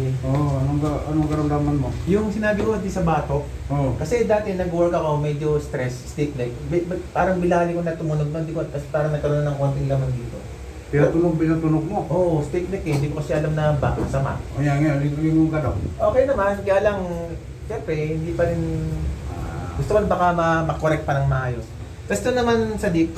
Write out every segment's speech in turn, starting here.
sige. Oo, anong, ka- anong karamdaman mo? Yung sinabi ko, di sa batok, Oo. kasi dati nag-work ako, medyo stress, stick like, bi- bi- parang bilali ko na tumunog na, di ko, tapos parang nagkaroon ng konting laman dito. Pinatunog, pinatunog mo. Oo, oh, stick neck eh, hindi ko kasi alam na ba, masama. O yan, yan, lingon ka daw. Okay naman, kaya lang, syempre, hindi pa rin, gusto ko baka ma- makorek pa ng maayos. Tapos ito naman sa deep,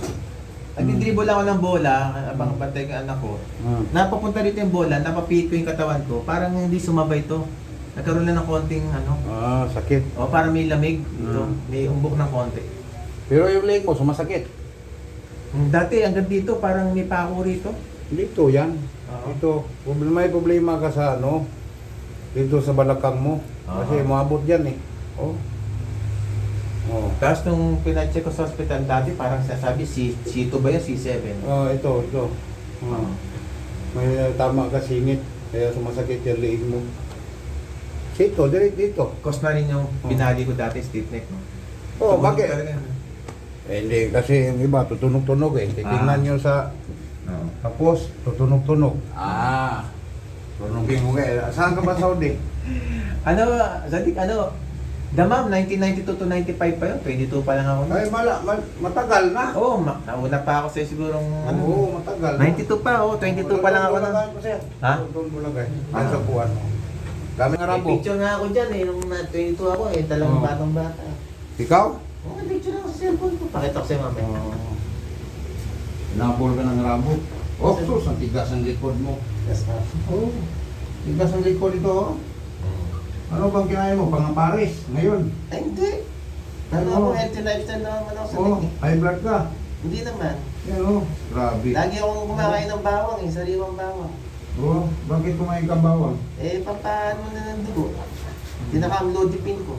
nagdidribble ako ng bola, abang bantay ko anak ko. Ah. Napapunta dito yung bola, napapihit ko yung katawan ko, parang hindi sumabay to. Nagkaroon lang ng konting ano, Ah, sakit. o parang may lamig dito, Mm. may umbok ng konti. Pero yung leg mo, sumasakit. Mm, Dati hanggang dito, parang may pako rito. Dito, yan. Oo. Dito. Problema, may problema ka sa ano, dito sa balakang mo. Kasi Oo. maabot yan eh. Oh. Oh. Tapos nung pinacheck ko sa hospital dati, parang sasabi, C, C2 ba yan? C7? Ah, ito, ito. Ah. May tama ka singit, kaya sumasakit yung leg mo. Dito, direct dito. Cause na rin yung binali ko dati, stiff neck. No? Oh, Tumunog bakit? talaga. Eh, hindi, kasi yung iba, tutunog-tunog eh. Titingnan Ah. nyo sa, Oo. tapos, tutunog-tunog. Ah, tunogin mo kayo. Saan ka ba, Saudi? Ano, Zadik, ano, Damam, 1992 to 95 pa yun. 22 pa lang ako Ay, mala, mal, matagal na. Oo, oh, nauna pa ako sa'yo sigurong, ano, Oo, matagal. 92 pa, oh, 22 pa lang ako nun. Doon bulagay. Ha? Doon bulagay. Ah. Nasa puwan mo. Kami nga May rabo. picture nga ako dyan eh, nung na- 22 ako eh, talagang Oo. batang bata. Ikaw? Oo, may picture ako sa cellphone ko. Pakita ko sa'yo mamaya. Oo. Napol ka ng rabo. Oh, sus, ang tigas ang likod mo. Yes, ah. Oo. Tigas ang likod ito. oh. Ano bang kinain mo? Pangaparis. Ngayon. Ay, hindi. Ano Oo. ako, healthy lifestyle naman ako sa Oh, tingin. high blood ka. Hindi naman. Yan oh. Grabe. Lagi akong kumakain ng bawang eh, sariwang bawang. Oh, bakit kumain ka bawang? Eh, papaano na ng dugo? Pinaka-amlodipine ko.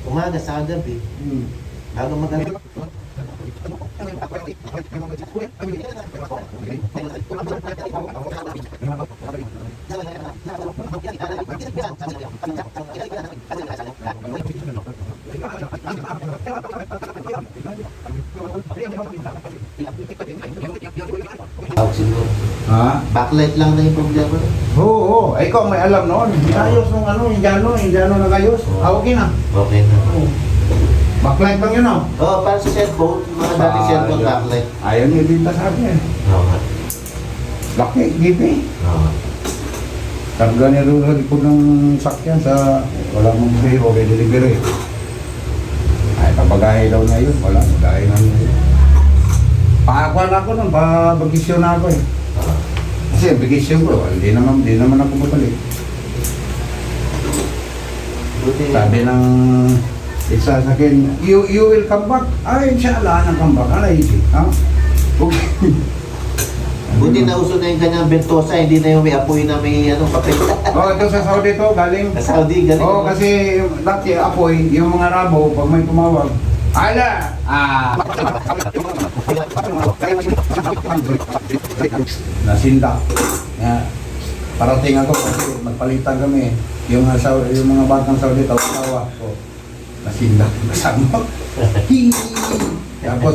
Umaga sa gabi, Hmm. bago mag Tawag siguro. Ha? Backlight lang na yung problema. Oo, oo. Ay, ikaw may alam noon. Inayos nung ano, Indiano, Indiano nagayos. Oo. Awagin na. Okay na. Oo. Backlight lang yun oh. Oo, para sa cellphone, mga dating cellphone backlight. Ayaw niya dito sa akin. Oo nga. Laki, gipi. Oo. Niya doon sa likod ng sakyan sa wala mong free o kay delivery. Ay, papagahe daw niya yun. Wala, magahe na niya. Paakuan ako nun, pabagisyon na ako eh. Kasi bagisyon ko, hindi naman, hindi naman ako mabalik. Sabi ng isa sa akin, you, you will come back. Ay, inshallah, na come back. Isip? Ha? Okay. Buti na uso na yung kanyang bentosa, hindi na yung may apoy na may ano, papel. oh, ito sa Saudi to, galing. Sa Saudi, galing. Oo, oh, kasi dati apoy, yung mga rabo, pag may tumawag, Ala! Ah! Nasinda. Yeah. Parating ako kasi magpalitan kami. Yung, yung mga batang Saudi, tawa-tawa. So, nasinda. Nasama. Hii! Tapos,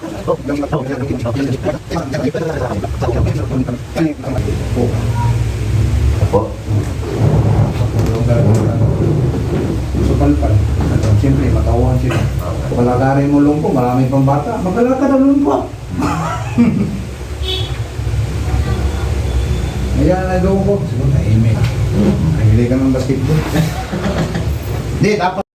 Opo. Sa palpal. Siyempre, matauhan sila. Palagarin mo lumpo, marami pang bata. Magkalakad ang lumpo. Ayan, nagawa ko. Siguro, naimik. Nahili ka ng basketball. Hindi, dapat